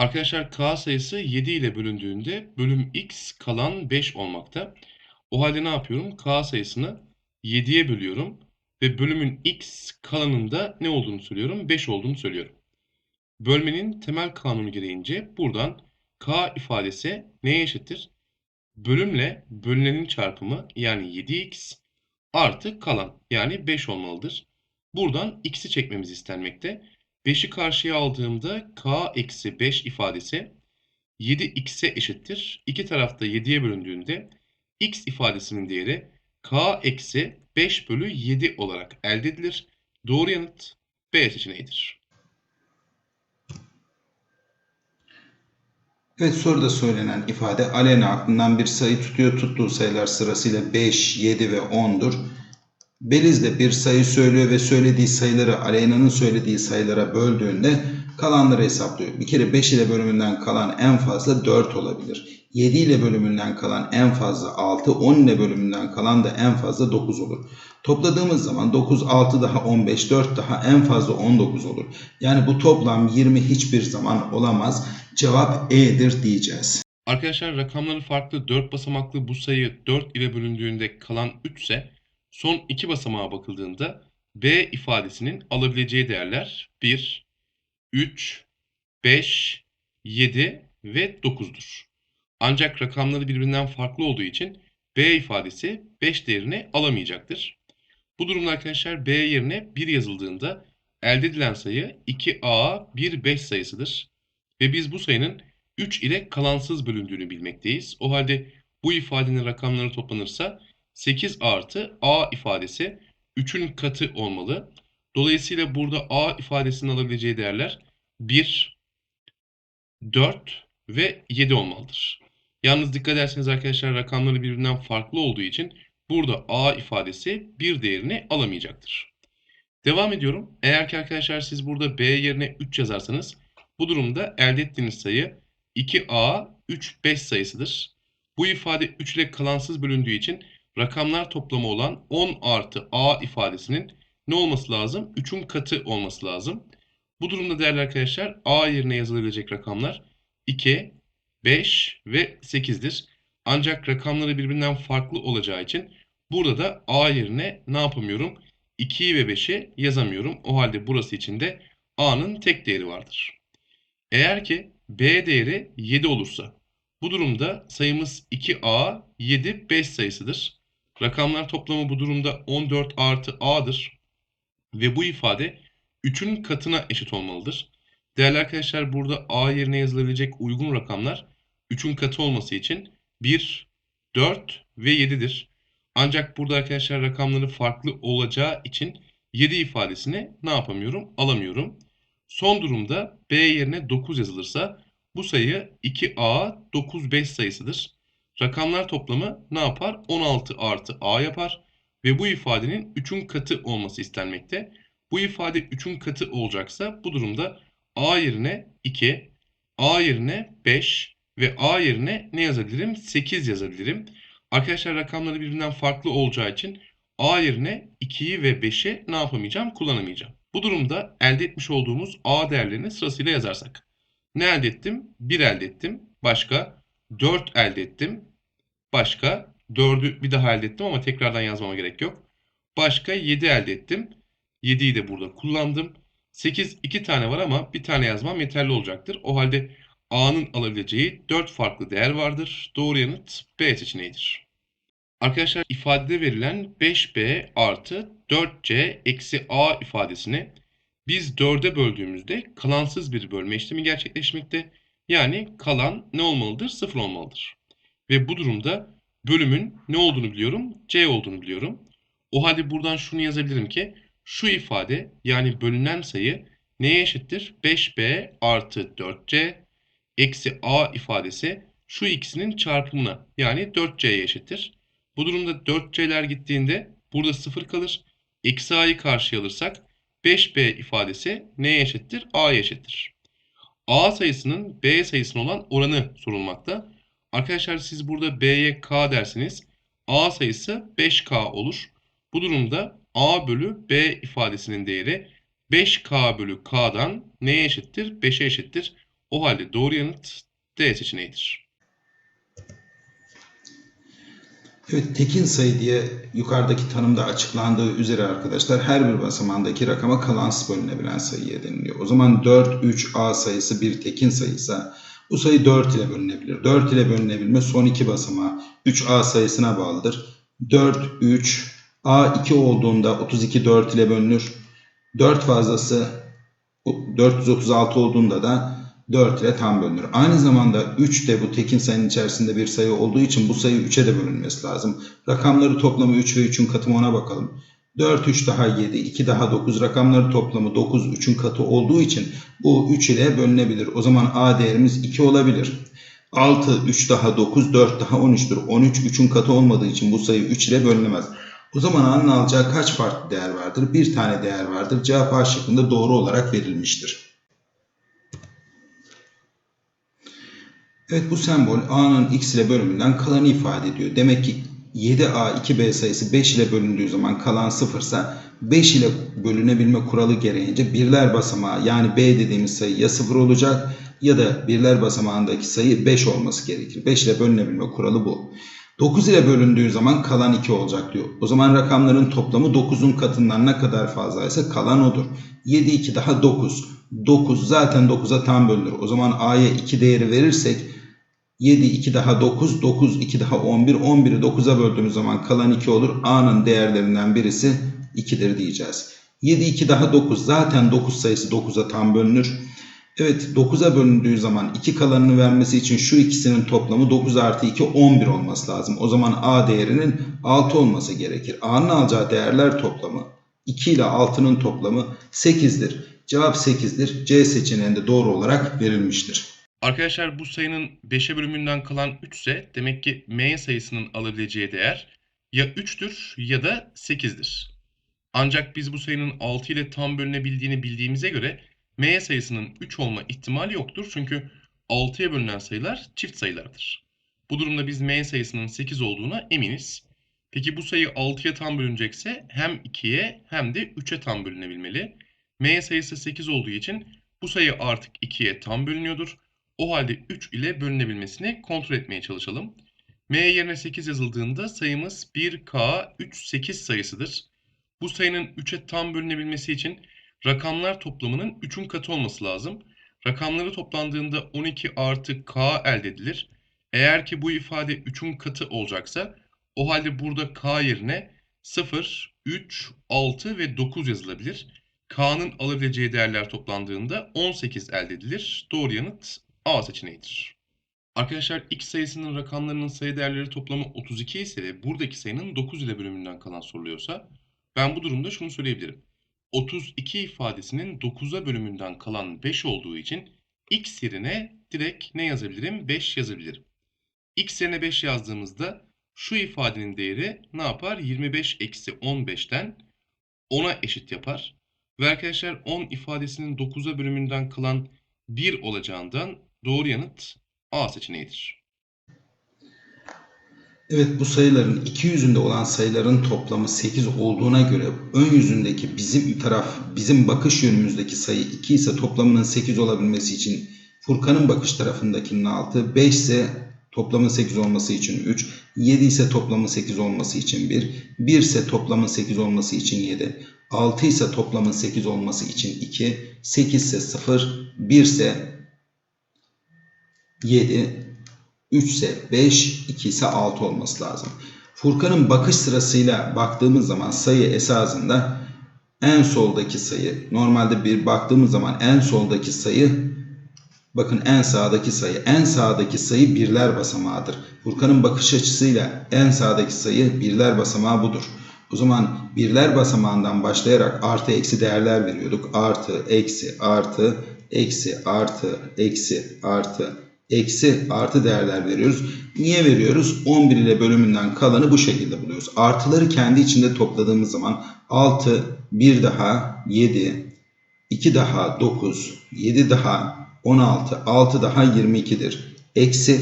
Arkadaşlar k sayısı 7 ile bölündüğünde bölüm x kalan 5 olmakta. O halde ne yapıyorum? k sayısını 7'ye bölüyorum ve bölümün x kalanında ne olduğunu söylüyorum? 5 olduğunu söylüyorum. Bölmenin temel kanunu gereğince buradan k ifadesi neye eşittir? Bölümle bölünenin çarpımı yani 7x artı kalan yani 5 olmalıdır. Buradan x'i çekmemiz istenmekte. 5'i karşıya aldığımda k eksi 5 ifadesi 7x'e eşittir. İki tarafta 7'ye bölündüğünde x ifadesinin değeri k eksi 5 bölü 7 olarak elde edilir. Doğru yanıt B seçeneğidir. Evet soruda söylenen ifade Alena aklından bir sayı tutuyor. Tuttuğu sayılar sırasıyla 5, 7 ve 10'dur. Beliz de bir sayı söylüyor ve söylediği sayıları Aleyna'nın söylediği sayılara böldüğünde kalanları hesaplıyor. Bir kere 5 ile bölümünden kalan en fazla 4 olabilir. 7 ile bölümünden kalan en fazla 6, 10 ile bölümünden kalan da en fazla 9 olur. Topladığımız zaman 9, 6 daha 15, 4 daha en fazla 19 olur. Yani bu toplam 20 hiçbir zaman olamaz. Cevap E'dir diyeceğiz. Arkadaşlar rakamları farklı 4 basamaklı bu sayı 4 ile bölündüğünde kalan 3 ise son 2 basamağa bakıldığında B ifadesinin alabileceği değerler 1, 3, 5, 7 ve 9'dur. Ancak rakamları birbirinden farklı olduğu için B ifadesi 5 değerini alamayacaktır. Bu durumda arkadaşlar B yerine 1 yazıldığında elde edilen sayı 2A 1 5 sayısıdır. Ve biz bu sayının 3 ile kalansız bölündüğünü bilmekteyiz. O halde bu ifadenin rakamları toplanırsa 8 artı A ifadesi 3'ün katı olmalı. Dolayısıyla burada A ifadesinin alabileceği değerler 1, 4 ve 7 olmalıdır. Yalnız dikkat ederseniz arkadaşlar rakamları birbirinden farklı olduğu için burada A ifadesi 1 değerini alamayacaktır. Devam ediyorum. Eğer ki arkadaşlar siz burada B yerine 3 yazarsanız bu durumda elde ettiğiniz sayı 2A 3 5 sayısıdır. Bu ifade 3 ile kalansız bölündüğü için rakamlar toplamı olan 10 artı A ifadesinin ne olması lazım? 3'ün katı olması lazım. Bu durumda değerli arkadaşlar A yerine yazılabilecek rakamlar 2, 5 ve 8'dir. Ancak rakamları birbirinden farklı olacağı için burada da A yerine ne yapamıyorum? 2'yi ve 5'i yazamıyorum. O halde burası için de A'nın tek değeri vardır. Eğer ki B değeri 7 olursa bu durumda sayımız 2A 7 5 sayısıdır. Rakamlar toplamı bu durumda 14 artı A'dır. Ve bu ifade 3'ün katına eşit olmalıdır. Değerli arkadaşlar burada A yerine yazılabilecek uygun rakamlar 3'ün katı olması için 1, 4 ve 7'dir. Ancak burada arkadaşlar rakamları farklı olacağı için 7 ifadesini ne yapamıyorum? Alamıyorum. Son durumda B yerine 9 yazılırsa bu sayı 2A 9 5 sayısıdır. Rakamlar toplamı ne yapar? 16 artı A yapar. Ve bu ifadenin 3'ün katı olması istenmekte. Bu ifade 3'ün katı olacaksa bu durumda A yerine 2, A yerine 5 ve A yerine ne yazabilirim? 8 yazabilirim. Arkadaşlar rakamları birbirinden farklı olacağı için A yerine 2'yi ve 5'i ne yapamayacağım? Kullanamayacağım. Bu durumda elde etmiş olduğumuz A değerlerini sırasıyla yazarsak. Ne elde ettim? 1 elde ettim. Başka 4 elde ettim. Başka 4'ü bir daha elde ettim ama tekrardan yazmama gerek yok. Başka 7 elde ettim. 7'yi de burada kullandım. 8 2 tane var ama bir tane yazmam yeterli olacaktır. O halde A'nın alabileceği 4 farklı değer vardır. Doğru yanıt B seçeneğidir. Arkadaşlar ifadede verilen 5B artı 4C eksi A ifadesini biz 4'e böldüğümüzde kalansız bir bölme işlemi gerçekleşmekte. Yani kalan ne olmalıdır? 0 olmalıdır. Ve bu durumda bölümün ne olduğunu biliyorum? C olduğunu biliyorum. O halde buradan şunu yazabilirim ki şu ifade yani bölünen sayı neye eşittir? 5B artı 4C eksi A ifadesi şu ikisinin çarpımına yani 4C'ye eşittir. Bu durumda 4C'ler gittiğinde burada 0 kalır. Eksi A'yı karşıya alırsak 5B ifadesi neye eşittir? A'ya eşittir. A sayısının B sayısına olan oranı sorulmakta. Arkadaşlar siz burada B'ye K dersiniz. A sayısı 5K olur. Bu durumda A bölü B ifadesinin değeri 5K bölü K'dan neye eşittir? 5'e eşittir. O halde doğru yanıt D seçeneğidir. Evet, tekin sayı diye yukarıdaki tanımda açıklandığı üzere arkadaşlar her bir basamağındaki rakama kalansız bölünebilen sayıya deniliyor. O zaman 4, 3, A sayısı bir tekin sayıysa bu sayı 4 ile bölünebilir. 4 ile bölünebilme son iki basamağı 3A sayısına bağlıdır. 4, 3, A 2 olduğunda 32 4 ile bölünür. 4 fazlası 436 olduğunda da 4 ile tam bölünür. Aynı zamanda 3 de bu tekin sayının içerisinde bir sayı olduğu için bu sayı 3'e de bölünmesi lazım. Rakamları toplamı 3 ve 3'ün katımı ona bakalım. 4, 3 daha 7, 2 daha 9 rakamları toplamı 9, 3'ün katı olduğu için bu 3 ile bölünebilir. O zaman A değerimiz 2 olabilir. 6, 3 daha 9, 4 daha 13'tür. 13, 3'ün katı olmadığı için bu sayı 3 ile bölünemez. O zaman A'nın alacağı kaç farklı değer vardır? Bir tane değer vardır. Cevap A şıkkında doğru olarak verilmiştir. Evet bu sembol A'nın x ile bölümünden kalanı ifade ediyor. Demek ki 7A 2B sayısı 5 ile bölündüğü zaman kalan 0 ise 5 ile bölünebilme kuralı gereğince birler basamağı yani B dediğimiz sayı ya 0 olacak ya da birler basamağındaki sayı 5 olması gerekir. 5 ile bölünebilme kuralı bu. 9 ile bölündüğü zaman kalan 2 olacak diyor. O zaman rakamların toplamı 9'un katından ne kadar fazlaysa kalan odur. 7 2 daha 9. 9 zaten 9'a tam bölünür. O zaman A'ya 2 değeri verirsek 7 2 daha 9, 9 2 daha 11, 11'i 9'a böldüğümüz zaman kalan 2 olur. A'nın değerlerinden birisi 2'dir diyeceğiz. 7 2 daha 9 zaten 9 sayısı 9'a tam bölünür. Evet 9'a bölündüğü zaman 2 kalanını vermesi için şu ikisinin toplamı 9 artı 2 11 olması lazım. O zaman A değerinin 6 olması gerekir. A'nın alacağı değerler toplamı 2 ile 6'nın toplamı 8'dir. Cevap 8'dir. C seçeneğinde doğru olarak verilmiştir. Arkadaşlar bu sayının 5'e bölümünden kalan 3 ise demek ki M sayısının alabileceği değer ya 3'tür ya da 8'dir. Ancak biz bu sayının 6 ile tam bölünebildiğini bildiğimize göre M sayısının 3 olma ihtimali yoktur. Çünkü 6'ya bölünen sayılar çift sayılardır. Bu durumda biz M sayısının 8 olduğuna eminiz. Peki bu sayı 6'ya tam bölünecekse hem 2'ye hem de 3'e tam bölünebilmeli. M sayısı 8 olduğu için bu sayı artık 2'ye tam bölünüyordur. O halde 3 ile bölünebilmesini kontrol etmeye çalışalım. M yerine 8 yazıldığında sayımız 1K38 sayısıdır. Bu sayının 3'e tam bölünebilmesi için rakamlar toplamının 3'ün katı olması lazım. Rakamları toplandığında 12 artı K elde edilir. Eğer ki bu ifade 3'ün katı olacaksa o halde burada K yerine 0, 3, 6 ve 9 yazılabilir. K'nın alabileceği değerler toplandığında 18 elde edilir. Doğru yanıt A seçeneğidir. Arkadaşlar x sayısının rakamlarının sayı değerleri toplamı 32 ise ve buradaki sayının 9 ile bölümünden kalan soruluyorsa ben bu durumda şunu söyleyebilirim. 32 ifadesinin 9'a bölümünden kalan 5 olduğu için x yerine direkt ne yazabilirim? 5 yazabilirim. x yerine 5 yazdığımızda şu ifadenin değeri ne yapar? 25 eksi 15'ten 10'a eşit yapar. Ve arkadaşlar 10 ifadesinin 9'a bölümünden kalan 1 olacağından doğru yanıt A seçeneğidir. Evet bu sayıların iki yüzünde olan sayıların toplamı 8 olduğuna göre ön yüzündeki bizim taraf bizim bakış yönümüzdeki sayı 2 ise toplamının 8 olabilmesi için Furkan'ın bakış tarafındakinin 6, 5 ise toplamın 8 olması için 3, 7 ise toplamın 8 olması için 1, 1 ise toplamın 8 olması için 7, 6 ise toplamın 8 olması için 2, 8 ise 0, 1 ise 7, 3 ise 5, 2 ise 6 olması lazım. Furkan'ın bakış sırasıyla baktığımız zaman sayı esasında en soldaki sayı. Normalde bir baktığımız zaman en soldaki sayı bakın en sağdaki sayı. En sağdaki sayı birler basamağıdır. Furkan'ın bakış açısıyla en sağdaki sayı birler basamağı budur. O zaman birler basamağından başlayarak artı eksi değerler veriyorduk. Artı, eksi, artı, eksi, artı, eksi, artı, eksi artı değerler veriyoruz. Niye veriyoruz? 11 ile bölümünden kalanı bu şekilde buluyoruz. Artıları kendi içinde topladığımız zaman 6, 1 daha 7, 2 daha 9, 7 daha 16, 6 daha 22'dir. Eksi,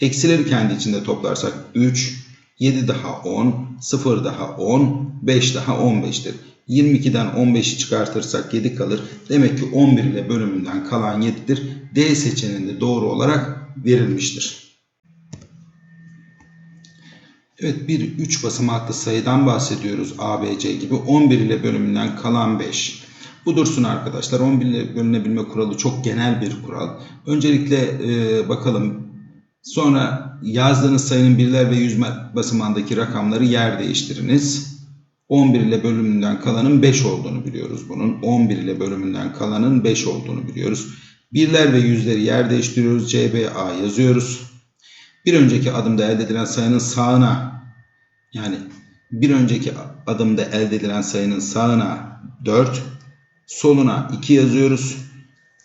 eksileri kendi içinde toplarsak 3, 7 daha 10, 0 daha 10, 5 daha 15'tir. 22'den 15'i çıkartırsak 7 kalır. Demek ki 11 ile bölümünden kalan 7'dir. D seçeneğinde doğru olarak verilmiştir. Evet bir 3 basamaklı sayıdan bahsediyoruz ABC gibi 11 ile bölümünden kalan 5. Bu dursun arkadaşlar 11 ile bölünebilme kuralı çok genel bir kural. Öncelikle e, bakalım sonra yazdığınız sayının birler ve yüz basamağındaki rakamları yer değiştiriniz. 11 ile bölümünden kalanın 5 olduğunu biliyoruz bunun. 11 ile bölümünden kalanın 5 olduğunu biliyoruz. Birler ve yüzleri yer değiştiriyoruz. CBA yazıyoruz. Bir önceki adımda elde edilen sayının sağına yani bir önceki adımda elde edilen sayının sağına 4, soluna 2 yazıyoruz.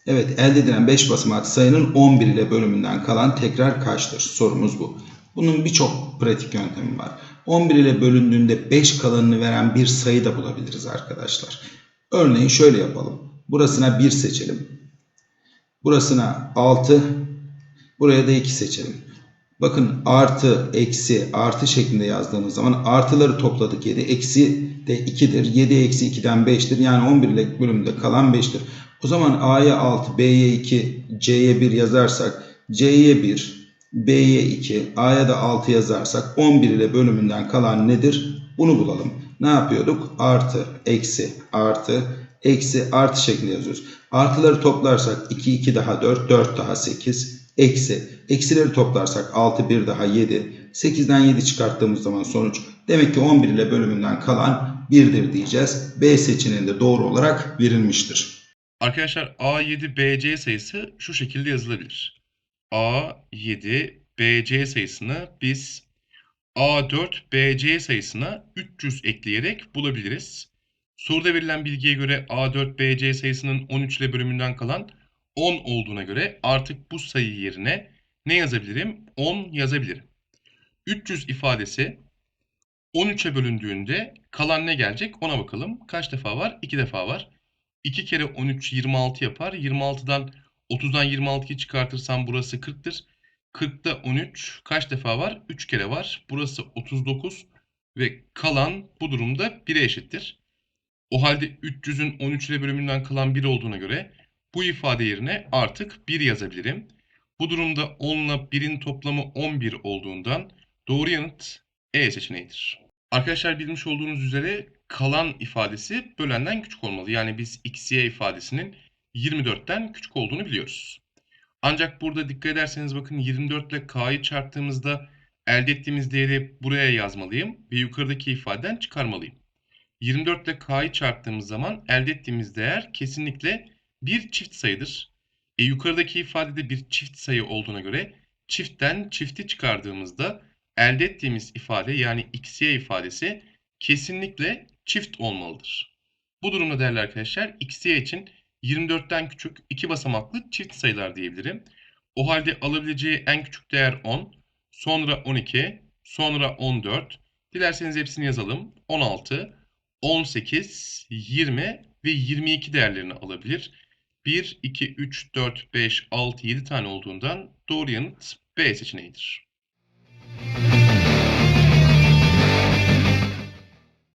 Evet elde edilen 5 basamaklı sayının 11 ile bölümünden kalan tekrar kaçtır? Sorumuz bu. Bunun birçok pratik yöntemi var. 11 ile bölündüğünde 5 kalanını veren bir sayı da bulabiliriz arkadaşlar. Örneğin şöyle yapalım. Burasına 1 seçelim. Burasına 6. Buraya da 2 seçelim. Bakın artı, eksi, artı şeklinde yazdığımız zaman artıları topladık 7. Eksi de 2'dir. 7 eksi 2'den 5'tir. Yani 11 ile bölümde kalan 5'tir. O zaman A'ya 6, B'ye 2, C'ye 1 yazarsak C'ye 1, B'ye 2, A'ya da 6 yazarsak 11 ile bölümünden kalan nedir? Bunu bulalım. Ne yapıyorduk? Artı, eksi, artı, eksi, artı şeklinde yazıyoruz. Artıları toplarsak 2, 2 daha 4, 4 daha 8, eksi. Eksileri toplarsak 6, 1 daha 7. 8'den 7 çıkarttığımız zaman sonuç. Demek ki 11 ile bölümünden kalan 1'dir diyeceğiz. B seçeneğinde doğru olarak verilmiştir. Arkadaşlar A7 BC sayısı şu şekilde yazılabilir. A7 BC sayısını biz A4 BC sayısına 300 ekleyerek bulabiliriz. Soruda verilen bilgiye göre A4 BC sayısının 13 ile bölümünden kalan 10 olduğuna göre artık bu sayı yerine ne yazabilirim? 10 yazabilirim. 300 ifadesi 13'e bölündüğünde kalan ne gelecek ona bakalım. Kaç defa var? 2 defa var. 2 kere 13 26 yapar. 26'dan 30'dan 26'yı çıkartırsam burası 40'tır. 40'da 13 kaç defa var? 3 kere var. Burası 39 ve kalan bu durumda 1'e eşittir. O halde 300'ün 13 ile bölümünden kalan 1 olduğuna göre bu ifade yerine artık 1 yazabilirim. Bu durumda 10 ile 1'in toplamı 11 olduğundan doğru yanıt E seçeneğidir. Arkadaşlar bilmiş olduğunuz üzere kalan ifadesi bölenden küçük olmalı. Yani biz xy ifadesinin 24'ten küçük olduğunu biliyoruz. Ancak burada dikkat ederseniz bakın 24 ile k'yı çarptığımızda elde ettiğimiz değeri buraya yazmalıyım ve yukarıdaki ifadeden çıkarmalıyım. 24 ile k'yı çarptığımız zaman elde ettiğimiz değer kesinlikle bir çift sayıdır. E, yukarıdaki ifadede bir çift sayı olduğuna göre çiftten çifti çıkardığımızda elde ettiğimiz ifade yani xy ifadesi kesinlikle çift olmalıdır. Bu durumda değerli arkadaşlar xy için 24'ten küçük iki basamaklı çift sayılar diyebilirim. O halde alabileceği en küçük değer 10, sonra 12, sonra 14. Dilerseniz hepsini yazalım. 16, 18, 20 ve 22 değerlerini alabilir. 1, 2, 3, 4, 5, 6, 7 tane olduğundan doğru yanıt B seçeneğidir.